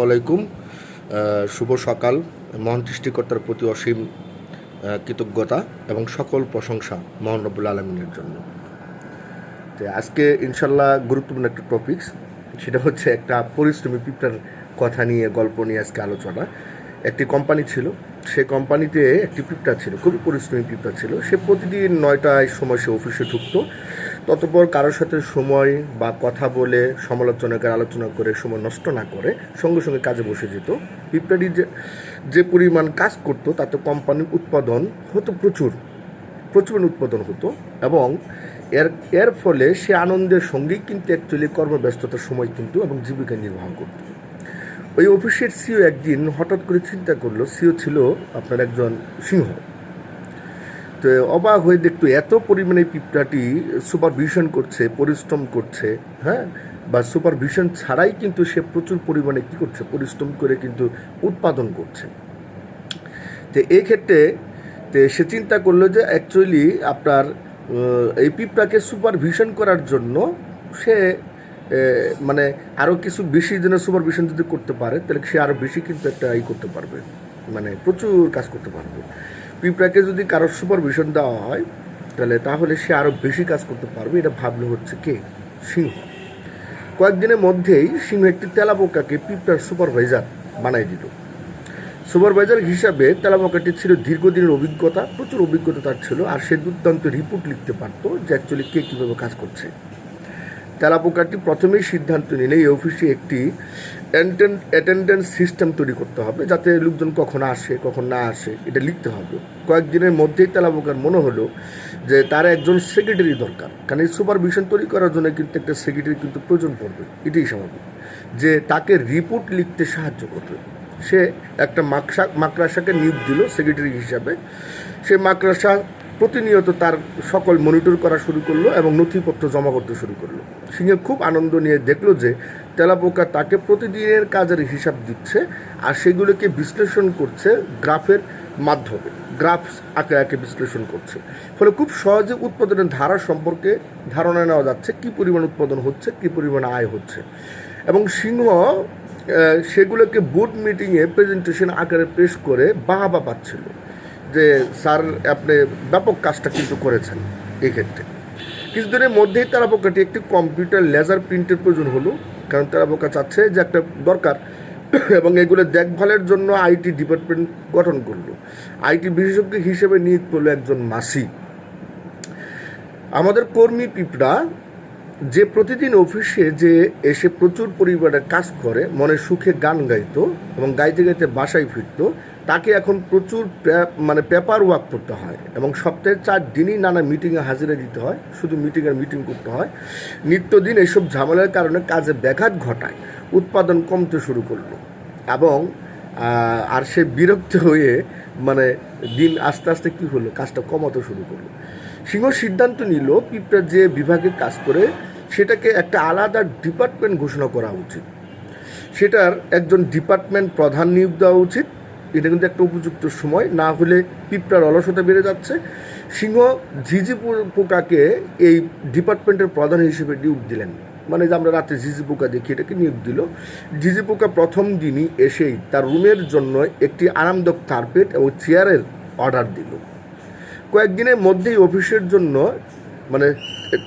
আলাইকুম শুভ সকাল, মহান সৃষ্টিকর্তার প্রতি অসীম কৃতজ্ঞতা এবং সকল প্রশংসা মহানবুল আলমিনের জন্য। তো আজকে ইনশাল্লাহ গুরুত্বপূর্ণ একটা টপিকস সেটা হচ্ছে একটা পরিশ্রমী পিঁপড়ার কথা নিয়ে, গল্প নিয়ে আজকে আলোচনা। একটি কোম্পানি ছিল, সে কোম্পানিতে একটি পিঁপড়া ছিল, খুবই পরিশ্রমী পিঁপড়া ছিল। সে প্রতিদিন নয়টায় সময় সে অফিসে ঢুকতো। ততপর কারোর সাথে সময় বা কথা বলে সমালোচনাকার আলোচনা করে, সময় নষ্ট না করে, সঙ্গে সঙ্গে কাজে বসে যেত। পিঁপড়াটি যে যে পরিমাণ কাজ করতো, তাতে কোম্পানির উৎপাদন হতো প্রচুর। প্রচুর উৎপাদন হতো এবং এর এর ফলে সে আনন্দের সঙ্গেই কিন্তু অ্যাকচুয়ালি কর্মব্যস্ততার সময় কিন্তু এবং জীবিকা নির্বাহ করত। ওই অফিসের সিও একদিন হঠাৎ করে চিন্তা করল সিও ছিল আপনার একজন সিংহ। তো অবাক হয়ে দেখতো এত পরিমাণে পিঁপড়াটি সুপারভিশন করছে, পরিশ্রম করছে হ্যাঁ? বা সুপারভিশন ছাড়াই কিন্তু সে প্রচুর পরিমাণে কী করছে? পরিশ্রম করে কিন্তু উৎপাদন করছে। তো এই ক্ষেত্রে সে চিন্তা করল যে অ্যাকচুয়ালি আপনার এই পিঁপড়াকে সুপারভিশন করার জন্য সে মানে আরও কিছু বেশি দিনের সুপারভিশন যদি করতে পারে, তাহলে সে আরও বেশি কিন্তু একটা ই করতে পারবে। মানে প্রচুর কাজ করতে পারবে। পিঁপড়াকে যদি কারও সুপারভিশন দেওয়া হয়, তাহলে তাহলে সে আরও বেশি কাজ করতে পারবে। এটা ভাবলে হচ্ছে কে? সিংহ। কয়েকদিনের মধ্যেই সিংহ একটি তেলাপোকাকে পিঁপড়ার সুপারভাইজার বানাই দিল। সুপারভাইজার হিসাবে তেলাপোকাটি ছিল দীর্ঘদিনের অভিজ্ঞতা, প্রচুর অভিজ্ঞতা তার ছিল, আর সে দুর্দান্ত রিপোর্ট লিখতে পারতো যে অ্যাকচুয়ালি কে কীভাবে কাজ করছে। তেলাপোকাটি প্রথমেই সিদ্ধান্ত নিলে এই অফিসে একটি অ্যাটেন্ডেন্স সিস্টেম তৈরি করতে হবে যাতে লোকজন কখন আসে, কখন না আসে, এটা লিখতে হবে। কয়েকদিনের মধ্যেই তেলাপোকার মনে হলো যে তার একজন সেক্রেটারি দরকার। কারণ এই সুপারভিশন তৈরি করার জন্য কিন্তু একটা সেক্রেটারি কিন্তু প্রয়োজন পড়বে। এটাই স্বাভাবিক। যে তাকে রিপোর্ট লিখতে সাহায্য করবে। সে একটা মাকসা, মাকড়াসাকে নিয়োগ দিল সেক্রেটারি হিসাবে। সে মাকড়াসা প্রতিনিয়ত তার সকল মনিটর করা শুরু করল এবং নথিপত্র জমা করতে শুরু করল। সিংহ খুব আনন্দ নিয়ে দেখল যে তেলাপোকা তাকে প্রতিদিনের কাজের হিসাব দিচ্ছে আর সেগুলোকে বিশ্লেষণ করছে গ্রাফের মাধ্যমে। গ্রাফ আঁকে আঁকে বিশ্লেষণ করছে। ফলে খুব সহজে উৎপাদনের ধারা সম্পর্কে ধারণা নেওয়া যাচ্ছে, কী পরিমাণ উৎপাদন হচ্ছে, কী পরিমাণ আয় হচ্ছে। এবং সিংহ সেগুলোকে বোর্ড মিটিংয়ে প্রেজেন্টেশন আকারে পেশ করে বাহাবা পাচ্ছিল। যে স্যার আপনি ব্যাপক কাজটা কিন্তু করেছেন এক্ষেত্রে কিছুদিনের মধ্যেই তারাপোকাটি একটি কম্পিউটার লেজার প্রিন্টের প্রয়োজন হলো, কারণ তারাপোকা চাচ্ছে যে একটা দরকার, এবং এগুলো দেখভালের জন্য আইটি ডিপার্টমেন্ট গঠন করল। আইটি বিশেষজ্ঞ হিসেবে নিয়োগ করল একজন মাসি। আমাদের কর্মী পিঁপড়া যে প্রতিদিন অফিসে যে এসে প্রচুর পরিমাণে কাজ করে, মনে সুখে গান গাইতো এবং গাইতে গাইতে বাসায় ফিরতো, তাকে এখন প্রচুর মানে পেপার ওয়ার্ক করতে হয় এবং সপ্তাহে চার দিনই নানা মিটিংয়ে হাজিরা দিতে হয়, শুধু মিটিংয়ের মিটিং করতে হয়। নিত্যদিন এসব ঝামেলার কারণে কাজে ব্যাঘাত ঘটায়, উৎপাদন কমতে শুরু করল এবং আর সে বিরক্ত হয়ে মানে দিন আস্তে আস্তে কী হলো, কাজটা কমাতে শুরু করল। সিংহ সিদ্ধান্ত নিল, পিঁপড়া যে বিভাগে কাজ করে সেটাকে একটা আলাদা ডিপার্টমেন্ট ঘোষণা করা উচিত। সেটার একজন ডিপার্টমেন্ট প্রধান নিয়োগ দেওয়া উচিত। এটা কিন্তু একটা উপযুক্ত সময়, না হলে পিঁপড়ার অলসতা বেড়ে যাচ্ছে। সিংহ ঝিঝি পোকাকে এই ডিপার্টমেন্টের প্রধান হিসেবে নিয়োগ দিলেন। মানে যে আমরা রাতে ঝিঝি পোকা দেখি, এটাকে নিয়োগ দিল। ঝিঝি পোকা প্রথম দিনই এসেই তার রুমের জন্য একটি আরামদায়ক কার্পেট ও চেয়ারের অর্ডার দিল। কয়েকদিনের মধ্যেই অফিসের জন্য মানে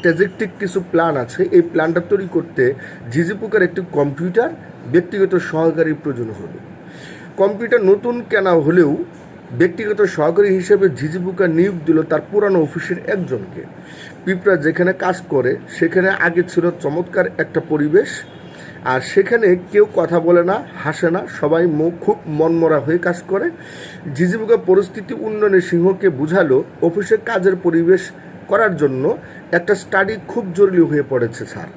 টেজেকটিক কিছু প্ল্যান আছে। এই প্ল্যানটা তৈরি করতে ঝিঝি পোকার একটি কম্পিউটার ব্যক্তিগত সহকারী প্রয়োজন হলো কম্পিউটার নতুন কেনা হলেও ব্যক্তিগত সহকারী হিসেবে ঝিঝি পোকা নিয়োগ দিল তার পুরানো অফিসের একজনকে। পিঁপড়া যেখানে কাজ করে, সেখানে আগে ছিল চমৎকার একটা পরিবেশ। আর সেখানে কেউ কথা বলে না, হাসে না, সবাই মুখ খুব মনমরা হয়ে কাজ করে। ঝিঝিপোকা পরিস্থিতি উন্নয়নে সিংহকে বুঝালো অফিসে কাজের পরিবেশ করার জন্য একটা স্টাডি খুব জরুরি হয়ে পড়েছে, স্যার।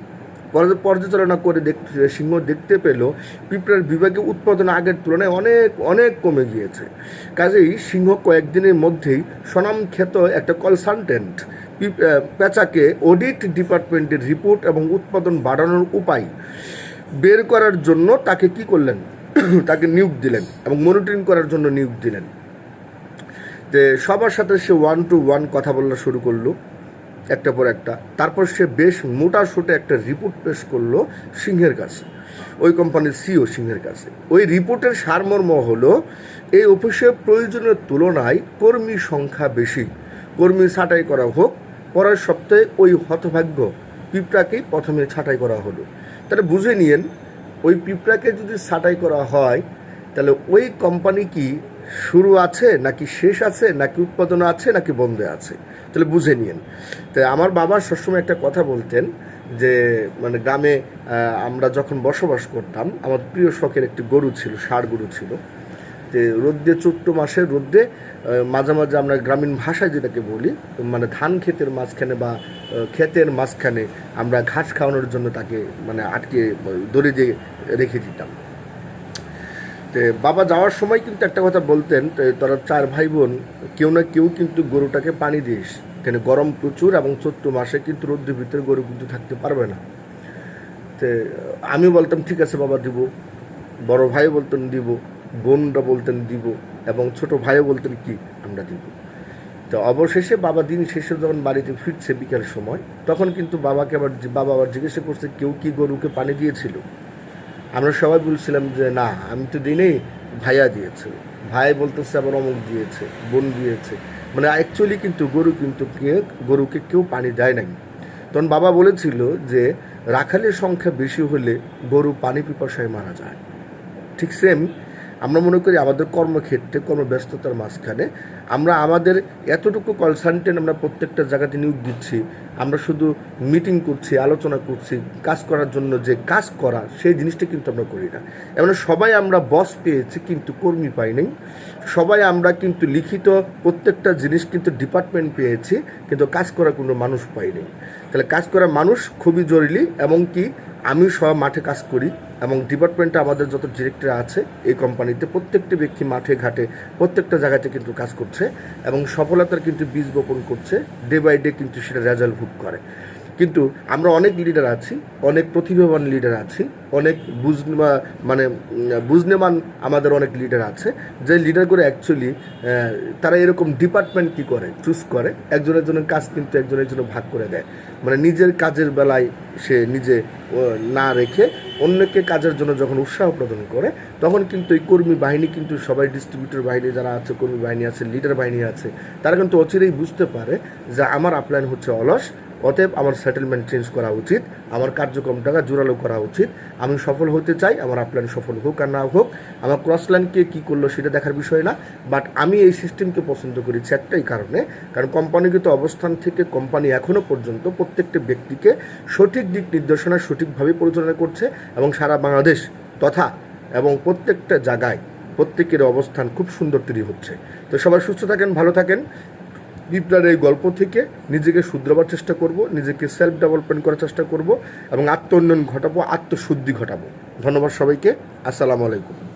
পর্য- পর্যালোচনা করে দেখতে সিংহ দেখতে পেল, পিঁপড়ার বিভাগে উৎপাদন আগের তুলনায় অনেক অনেক কমে গিয়েছে। কাজেই সিংহ কয়েকদিনের মধ্যেই স্বনামখ্যাত একটা কনসালটেন্ট পেঁচাকে অডিট ডিপার্টমেন্টের রিপোর্ট এবং উৎপাদন বাড়ানোর উপায় বের করার জন্য তাকে কি করলেন? তাকে নিয়োগ দিলেন এবং মনিটরিং করার জন্য নিয়োগ দিলেন। যে সবার সাথে সে ওয়ান টু ওয়ান কথা বলা শুরু করল, একটা পর একটা। তারপর সে বেশ মোটা সোটে একটা রিপোর্ট পেশ করল সিংহের কাছে, ওই কোম্পানির সিও সিংহের কাছে। ওই রিপোর্টের সারমর্ম হলো, এই অফিসে প্রয়োজনের তুলনায় কর্মী সংখ্যা বেশি। কর্মী ছাঁটাই করা হোক, পরের সপ্তাহে ওই হতভাগ্য পিঁপড়াকেই প্রথমে ছাঁটাই করা হলো। তাহলে বুঝে নিয়েন, ওই পিঁপড়াকে যদি ছাঁটাই করা হয়, তাহলে ওই কোম্পানি কি শুরু আছে নাকি শেষ আছে নাকি উৎপাদন আছে নাকি বন্ধে আছে? তাহলে বুঝে নিয়েন। তো আমার বাবা সবসময় একটা কথা বলতেন যে মানে গ্রামে আমরা যখন বসবাস করতাম আমার প্রিয় শখের একটি গরু ছিল ষাড় গরু ছিল। যে রোদ্দে চৈত্র মাসে রোদ্দে আহ, মাঝে মাঝে আমরা গ্রামীণ ভাষায় যেটাকে বলি মানে ধান ক্ষেতের মাঝখানে বা ক্ষেতের মাঝখানে আমরা ঘাস খাওয়ানোর জন্য তাকে মানে আটকে দড়ি দিয়ে রেখে দিতাম। তো বাবা যাওয়ার সময় কিন্তু একটা কথা বলতেন তারা চার ভাই বোন কেউ না কেউ কিন্তু গরুটাকে পানি দিস। কেন গরম প্রচুর এবং চৈত্র মাসে কিন্তু রোদ্রের ভিতরে গরু কিন্তু থাকতে পারবে না। তো আমি বলতাম, ঠিক আছে বাবা, দিব। বড় ভাই বলতেন, দিব। বোনরা বলতেন, দিব। এবং ছোট ভাইও বলতেন, কি? আমরা দিব। তো অবশেষে বাবা দিন শেষে যখন বাড়িতে ফিরছে বিকেল সময়, তখন কিন্তু বাবাকে আবার বাবা আবার জিজ্ঞাসা করছে, কেউ কি গরুকে পানি দিয়েছিল? আমরা সবাই বলছিলাম যে, না, আমি তো দিনেই ভাইয়া দিয়েছে। ভাই বলতেছে, আবার অমুক দিয়েছে, বোন দিয়েছে। মানে অ্যাকচুয়ালি কিন্তু গরু কিন্তু কে, গরুকে কেউ পানি দেয় নাই। তখন বাবা বলেছিল যে, রাখালের সংখ্যা বেশি হলে গরু পানি পিপাসায় মারা যায়। ঠিক সেম আমরা মনে করি আমাদের কর্মক্ষেত্রে কর্মব্যস্ততার মাঝখানে, আমরা আমাদের এতটুকু কনসালটেন্ট আমরা প্রত্যেকটা জায়গাতে নিয়োগ দিচ্ছি, আমরা শুধু মিটিং করছি, আলোচনা করছি, কাজ করার জন্য যে কাজ করা, সেই জিনিসটা কিন্তু আমরা করি না। এমন সবাই আমরা বস পেয়েছি কিন্তু কর্মী পাই নাই। সবাই আমরা কিন্তু লিখিত প্রত্যেকটা জিনিস কিন্তু ডিপার্টমেন্ট পেয়েছি, কিন্তু কাজ করার কোনো মানুষ পাই নাই। তাহলে কাজ করা মানুষ খুবই জরুরি এবং কি আমি সব মাঠে কাজ করি। এবং ডিপার্টমেন্টে আমাদের যত ডিরেক্টর আছে এই কোম্পানিতে প্রত্যেকটি ব্যক্তি মাঠে, ঘাটে, প্রত্যেকটা জায়গাতে কিন্তু কাজ করছে এবং সফলতার কিন্তু বীজ বপন করছে। ডে বাই ডে কিন্তু সেটা রেজাল্ট ভোগ করে। কিন্তু আমরা অনেক লিডার আছি, অনেক প্রতিভাবান লিডার আছি, অনেক বুঝ মানে বুঝনেমান আমাদের অনেক লিডার আছে, যে লিডারগুলো অ্যাকচুয়ালি তারা এরকম ডিপার্টমেন্ট কি করে চুজ করে একজন একজনের কাজ কিন্তু একজনের জন্য ভাগ করে দেয়। মানে নিজের কাজের বেলায় সে নিজে না রেখে অন্যকে কাজের জন্য যখন উৎসাহ প্রদান করে, তখন কিন্তু এই কর্মী বাহিনী কিন্তু সবাই ডিস্ট্রিবিউটর বাহিনী যারা আছে, কর্মী বাহিনী আছে লিডার বাহিনী আছে, তারা কিন্তু অচিরেই বুঝতে পারে যে আমার আপলাইন হচ্ছে অলস অতএব আমার সেটেলমেন্ট চেঞ্জ করা উচিত, আমার কার্যক্রমটাকে জোরালো করা উচিত। আমি সফল হতে চাই, আমার আপলাইন সফল হোক আর না হোক, আমার ক্রস লাইনকে কী করল সেটা দেখার বিষয় না বাট আমি এই সিস্টেমকে পছন্দ করেছি একটাই কারণে, কারণ কোম্পানিগত অবস্থান থেকে কোম্পানি এখনও পর্যন্ত প্রত্যেকটা ব্যক্তিকে সঠিক দিক নির্দেশনা সঠিকভাবে পরিচালনা করছে এবং সারা বাংলাদেশ তথা এবং প্রত্যেকটা জায়গায় প্রত্যেকের অবস্থান খুব সুন্দর তৈরি হচ্ছে। তো সবাই সুস্থ থাকেন, ভালো থাকেন। বিপ্লার এই গল্প থেকে নিজেকে শুধরাবার চেষ্টা করব, নিজেকে সেলফ ডেভেলপমেন্ট করার চেষ্টা করব এবং আত্ম উন্নয়ন ঘটাবো, আত্মশুদ্ধি ঘটাবো। ধন্যবাদ সবাইকে, আসসালামু আলাইকুম।